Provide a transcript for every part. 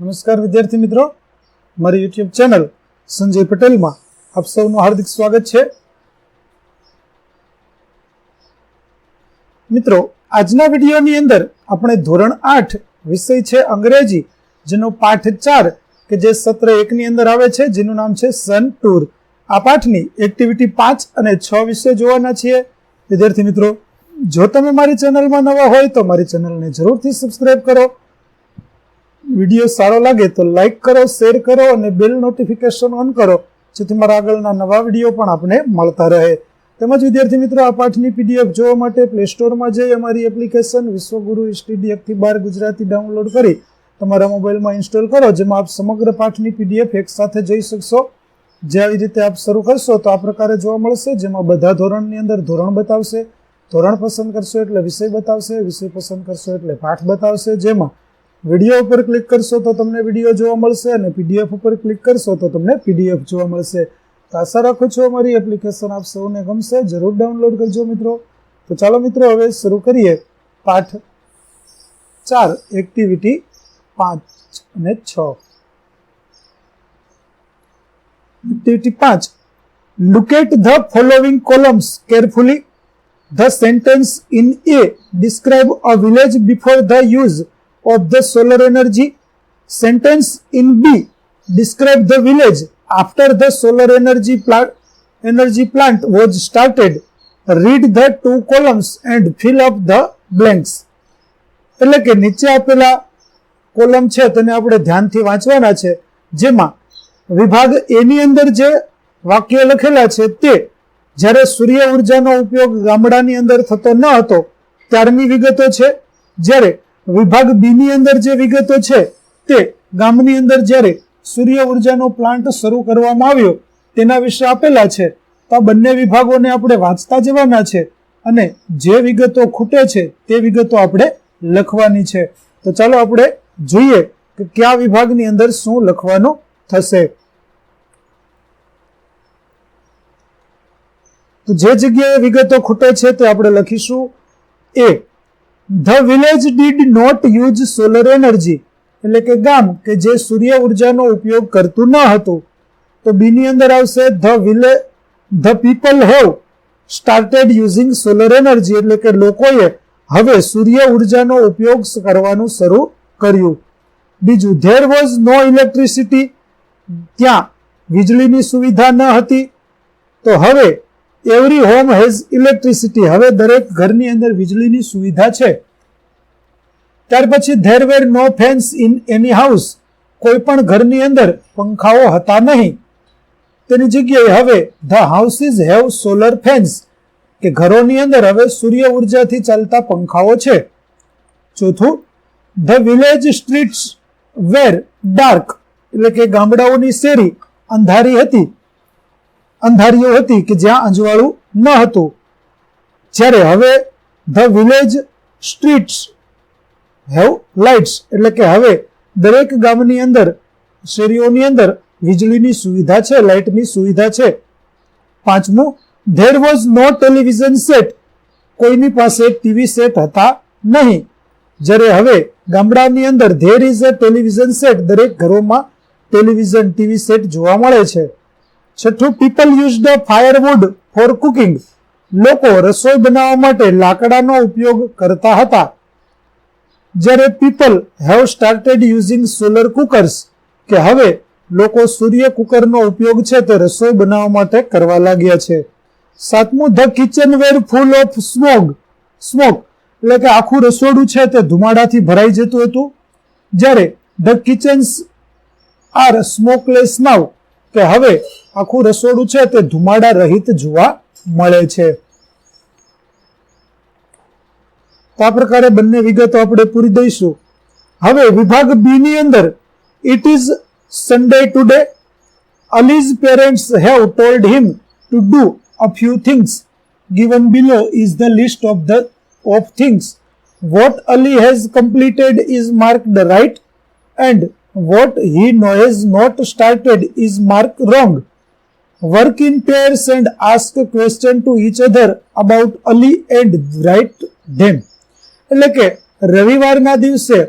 નમસ્કાર વિદ્યાર્થી મિત્રો. મારી યુટ્યુબ ચેનલ સંજય પટેલમાં આપ સૌનું હાર્દિક સ્વાગત છે. મિત્રો, આજના વિડીયોની અંદર આપણે ધોરણ આઠ વિષય છે અંગ્રેજી, જેનો પાઠ ચાર કે જે સત્ર એકની અંદર આવે છે, જેનું નામ છે સન ટૂર આ પાઠની એક્ટિવિટી પાંચ અને છ વિશે જોવાના છીએ. વિદ્યાર્થી મિત્રો, જો તમે મારી ચેનલમાં નવા હોય તો મારી ચેનલને જરૂરથી સબસ્ક્રાઈબ કરો. વીડિયો સારો લાગે તો લાઈક કરો શેર કરો અને બેલ નોટિફિકેશન ઓન કરો, જેથી મારા આગળના નવા વીડિયો પણ આપણે મળતા રહે. તેમજ વિદ્યાર્થી મિત્રો, આ પાઠની પીડીએફ જોવા માટે પ્લે સ્ટોરમાં જઈ અમારી એપ્લિકેશન વિશ્વગુરુ સ્ટડી બહાર ગુજરાતી ડાઉનલોડ કરી તમારા મોબાઈલમાં ઇન્સ્ટોલ કરો, જેમાં આપ સમગ્ર પાઠની પીડીએફ એક સાથે જોઈ શકશો. જે આવી રીતે આપ શરૂ કરશો, તો આ પ્રકારે જોવા મળશે, જેમાં બધા ધોરણની અંદર ધોરણ બતાવશે, ધોરણ પસંદ કરશો એટલે વિષય બતાવશે, વિષય પસંદ કરશો એટલે પાઠ બતાવશે, જેમાં વીડિયો ઉપર ક્લિક કરશો તો તમને વીડિયો જોવા મળશે અને પીડીએફ ઉપર ક્લિક કરશો તો તમને પીડીએફ જોવા મળશે. તો આશા રાખું છું અમારી એપ્લિકેશન આપ સૌને ગમશે, જરૂર ડાઉનલોડ કરજો મિત્રો. તો ચાલો મિત્રો હવે શરૂ કરીએ પાઠ ચાર એક્ટિવિટી પાંચ અને છ. એક્ટિવિટી પાંચ. Look at the following columns carefully the sentence in A describe a village before the use. Of the solar energy. Sentence in B describe the village after the solar energy plant energy plant was started. Read the two columns and fill up the blanks. એટલે કે નીચે આપેલા column છે તેને આપણે ધ્યાનથી વાંચવાના છે જેમાં વિભાગ એની અંદર જે વાક્ય લખેલા છે તે જ્યારે સૂર્ય ઉર્જાનો ઉપયોગ ગામડાની અંદર થતો ન હતો ત્યારની વિગતો છે જ્યારે વિભાગ બી ની અંદર જે વિગતો છે તે ગામની અંદર જ્યારે સૂર્ય ઉર્જાનો પ્લાન્ટ શરૂ કરવામાં આવ્યો, તેના વિશે આપેલા છે. તો આ બંને વિભાગોને આપણે વાંચતા જવાના છે અને જે વિગતો ખૂટે છે તે વિગતો આપણે લખવાની છે. તો ચાલો આપણે જોઈએ કે કયા વિભાગની અંદર શું લખવાનું થશે. તો જે જગ્યાએ વિગતો ખૂટે છે તે આપણે લખીશું. A the village did not use solar energy એટલે કે ગામ, કે જે સૂર્ય ઉર્જાનો ઉપયોગ કરતું ન હતું. તો બીની અંદર આવશે the village the people have started using solar energy એટલે કે લોકોએ હવે સૂર્ય ઉર્જાનો ઉપયોગ કરવાનું શરૂ કર્યું. બીજું ધેર વોઝ નો ઇલેક્ટ્રિસિટી ત્યાં વીજળીની સુવિધા ન હતી. તો હવે એવરી હોમ હેઝ ઇલેક્ટ્રિસિટી હવે દરેક ઘરની અંદર વીજળીની સુવિધા છે. ત્યાર પછી there were no fans in any house કોઈ પણ ઘરની અંદર પંખાઓ હતા નહીં. તેની જગ્યાએ હવે the houses have solar fans કે ઘરોની અંદર હવે સૂર્ય ઉર્જાથી ચાલતા પંખાઓ છે. ચોથું the village streets were dark એટલે કે ગામડાઓની શેરી અંધારી હતી. અંધારીઓ હતી કે જ્યાં અંજવાળું ન હતું. જ્યારે હવે the village streets have lights, એટલે કે હવે દરેક ગામની અંદર, શેરીઓની અંદર વીજળીની સુવિધા છે, લાઇટની સુવિધા છે. પાંચમું there was no television set કોઈની પાસે ટીવી સેટ હતા નહીં. જ્યારે હવે ગામડાની અંદર there is a television set દરેક ઘરોમાં ટેલિવિઝન ટીવી સેટ જોવા મળે છે. છઠ્ઠું people use the firewood for cooking લોકો રસોઈ બનાવવા માટે લાકડાનો ઉપયોગ કરતા હતા. જ્યારે people have started using solar cookers કે હવે લોકો સૂર્ય કુકરનો ઉપયોગ છે તે રસોઈ બનાવવા માટે કરવા લાગ્યા છે. સાતમું the kitchen were full of smog smoke એટલે કે આખું રસોડું છે તે ધુમાડાથી ભરાઈ જતું હતું. જ્યારે the kitchens are smokeless now કે હવે આખું રસોડું છે તે ધુમાડા રહિત જોવા મળે છે. તો આ પ્રકારે બંને વિગતો આપણે પૂરી દઈશું. હવે વિભાગ બી ની અંદર it is Sunday today Ali's parents have told him to do a few things given below is the list of the, of things. What ali has completed is marked right and what he has not started is marked wrong. Work in pairs and ask a question to each other about ali and write them. એટલે કે રવિવારના દિવસે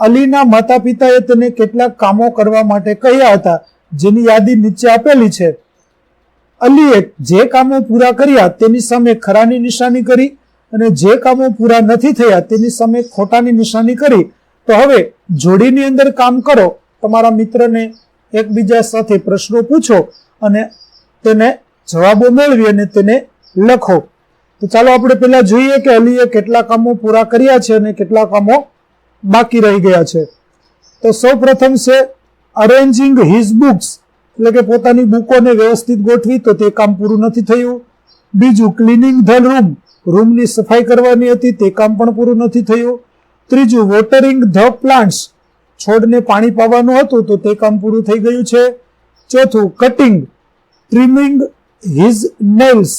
અલીના માતા પિતાએ તેને કેટલાક કામો કરવા માટે કહ્યા હતા, જેની યાદી નીચે આપેલી છે. અલીએ જે કામો પૂરા કર્યા તેની સામે ખરાની નિશાની કરી અને જે કામો પૂરા નથી થયા તેની સામે ખોટાની નિશાની કરી તો હવે જોડીની અંદર કામ કરો. તમારા મિત્રને એકબીજા સાથે પ્રશ્નો પૂછો અને તેને જવાબો મેળવી અને તેને લખો. તો ચાલો આપણે પહેલા જોઈએ કે અલીએ કેટલા કામો પૂરા કર્યા છે અને કેટલા કામો બાકી રહી ગયા છે. તો સૌ પ્રથમ છે અરેન્જિંગ હિઝ બુક્સ એટલે કે પોતાની બુકોને વ્યવસ્થિત ગોઠવી તો તે કામ પૂરું નથી થયું. બીજું ક્લિનિંગ ધ રૂમ રૂમની સફાઈ કરવાની હતી તે કામ પણ પૂરું નથી થયું. ત્રીજું વોટરિંગ ધ પ્લાન્ટ્સ છોડને પાણી પાવાનું હતું તો તે કામ પૂરું થઈ ગયું છે. ચોથું કટિંગ ટ્રીમિંગ હિઝ નેલ્સ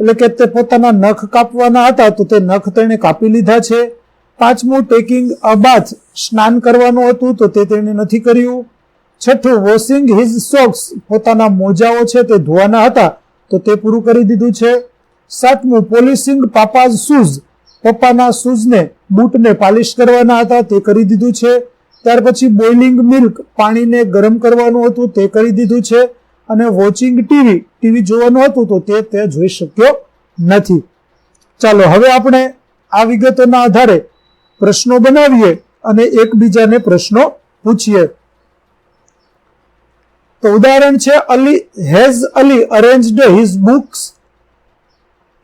એટલે કે તે પોતાના નખ કાપવાના હતા તો તે નખ તેણે કાપી લીધા છે. પાંચમું ટેકિંગ અ બાથ સ્નાન કરવાનું હતું તો તે તેણે નથી કર્યું. છઠ્ઠું વોશિંગ હિઝ સોક્સ પોતાના મોજાઓ છે તે ધોવાના હતા તો તે પૂરું કરી દીધું છે. સાતમું પોલિશિંગ પાપાઝ શૂઝ પપ્પાના શૂઝને બૂટને પાલિશ કરવાના હતા, તે કરી દીધું છે. ત્યાર પછી બોઇલિંગ મિલ્ક પાણીને ગરમ કરવાનું હતું, તે કરી દીધું છે. અને વોચિંગ ટીવી ટીવી જોવાનું હતું, તો તે તે જોઈ શક્યો નથી. ચાલો, હવે આપણે આ વિગતોના આધારે પ્રશ્નો બનાવીએ અને એકબીજાને પ્રશ્નો પૂછીએ. તો ઉદાહરણ છે, Ali has Ali arranged his books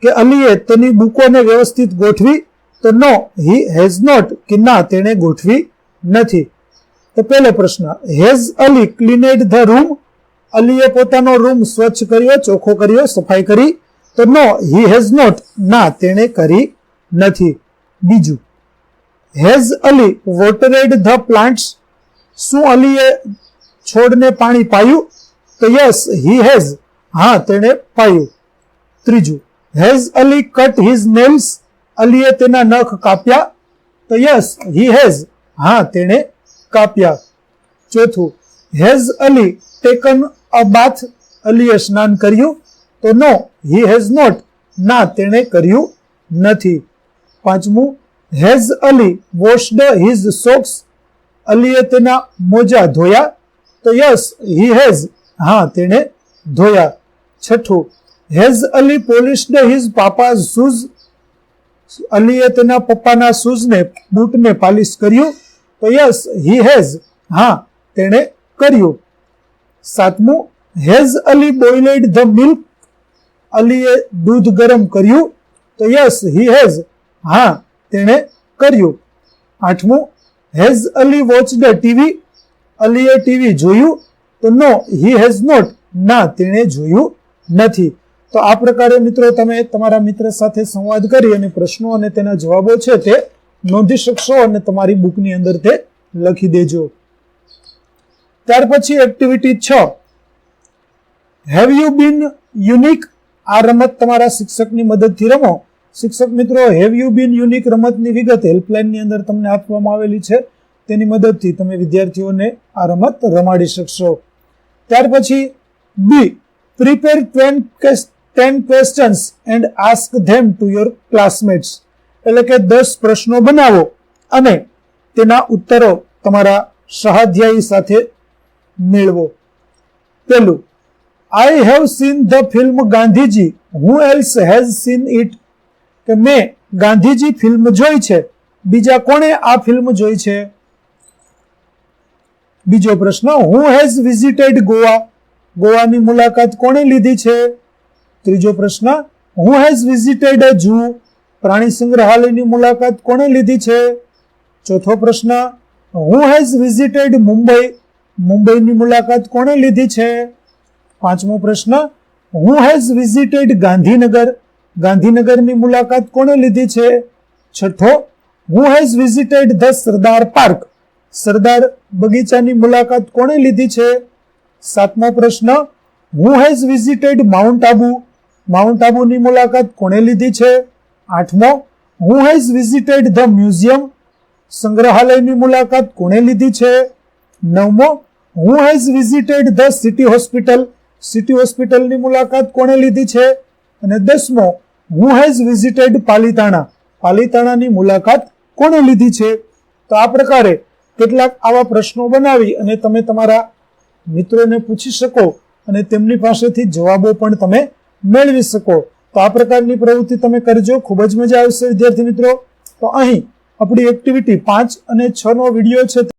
કે અલીએ તેની બુકોને વ્યવસ્થિત ગોઠવી તો નો હી હેઝ નોટ કે ના, તેણે ગોઠવી નથી. તો પહેલો પ્રશ્ન has Ali cleaned the room અલીએ પોતાનો રૂમ સ્વચ્છ કર્યો, ચોખ્ખો કર્યો, સફાઈ કરી? તો નો હી હેઝ નોટ ના, તેણે કરી નથી. બીજું has Ali watered the plants શું અલીએ છોડને પાણી પાયું? તો યસ હી હેઝ હા, તેણે પાયું. ત્રીજું has Ali cut his nails અલીએ તેના નખ કાપ્યા તો યસ હી હેઝ હા, તેણે કાપ્યા. ચોથું has Ali taken a bath અલીએ સ્નાન કર્યું તો નો હી હેઝ નોટ ના, તેણે કર્યું નથી. પાંચમું has Ali washed his socks અલીએ તેના મોજા ધોયા તો યસ હી હેઝ હા, તેણે ધોયા. છઠ્ઠું has Ali polished his papa shoes અલીએ તેના પપ્પાના શૂઝને, બૂટને પાલિશ કર્યું તો યસ હી હેઝ હા, તેણે કર્યું. સાતમું has Ali boiled the milk અલીએ દૂધ ગરમ કર્યું તો યસ હી હેઝ હા, તેણે કર્યું. આઠમું has Ali watch the TV અલીએ ટીવી જોયું તો નો હી હેઝ નોટ ના, તેણે જોયું નથી. તો આ પ્રકારે મિત્રો તમે તમારા મિત્ર સાથે સંવાદ કરી અને પ્રશ્નો અને તેના જવાબો છે તે નોંધી શકશો અને તમારી બુકની અંદર તે લખી દેજો. ત્યાર પછી એક્ટિવિટી છ. હેવ યુ બીન યુનિક આ રમત તમારા શિક્ષકની મદદથી રમો. શિક્ષક મિત્રો હેવ યુ બીન યુનિક રમતની વિગત હેલ્પલાઇનની અંદર તમને આપવામાં આવેલી છે. તેની મદદથી તમે વિદ્યાર્થીઓને આ રમત રમાડી શકશો. ત્યાર પછી B prepare ten questions and ask them to your classmates એટલે કે દસ પ્રશ્નો બનાવો અને તેના ઉત્તરો તમારા સહાધ્યાયી સાથે મેળવો. પેલું I have seen the film Gandhiji who else has seen it કે મેં ગાંધીજી ફિલ્મ જોઈ છે. બીજા કોણે આ ફિલ્મ જોઈ છે? બીજો પ્રશ્ન હુ હેઝ વિઝિટેડ ગોવા ગોવાની મુલાકાત કોણે લીધી છે? ત્રીજો પ્રશ્ન, who has visited a zoo પ્રાણી સંગ્રહાલયની મુલાકાત કોણે લીધી છે? ચોથો પ્રશ્ન, હુ હેઝ વિઝિટેડ મુંબઈ, મુંબઈની મુલાકાત કોણે લીધી છે? પાંચમો પ્રશ્ન, હુ હેઝ વિઝિટેડ ગાંધીનગર, ગાંધીનગરની મુલાકાત કોણે લીધી છે? છઠ્ઠો, who has visited the Sardar park, Sardar બગીચાની મુલાકાત કોણે લીધી છે? સાતમો પ્રશ્ન, who has visited mount Abu mount આબુની મુલાકાત કોણે લીધી છે? આઠમો who has visited the museum સંગ્રહાલયની મુલાકાત કોણે લીધી છે? નવમો who has visited the city hospital city હોસ્પિટલની મુલાકાત કોણે લીધી છે? અને દસમો હું હેઝ વિઝિટેડ પાલિતાણા? પાલિતાણાની મુલાકાત કોણે લીધી છે? તો આ પ્રકારે કેટલાક આવા પ્રશ્નો બનાવી અને તમે તમારા મિત્રોને પૂછી શકો અને તેમની પાસેથી જવાબો પણ તમે મેળવી શકો. તો આ પ્રકારની પ્રવૃત્તિ તમે કરજો. ખૂબ જ મજા આવશે, વિદ્યાર્થી મિત્રો. તો અહીં આપણી એક્ટિવિટી પાંચ અને છ નો વીડિયો છે.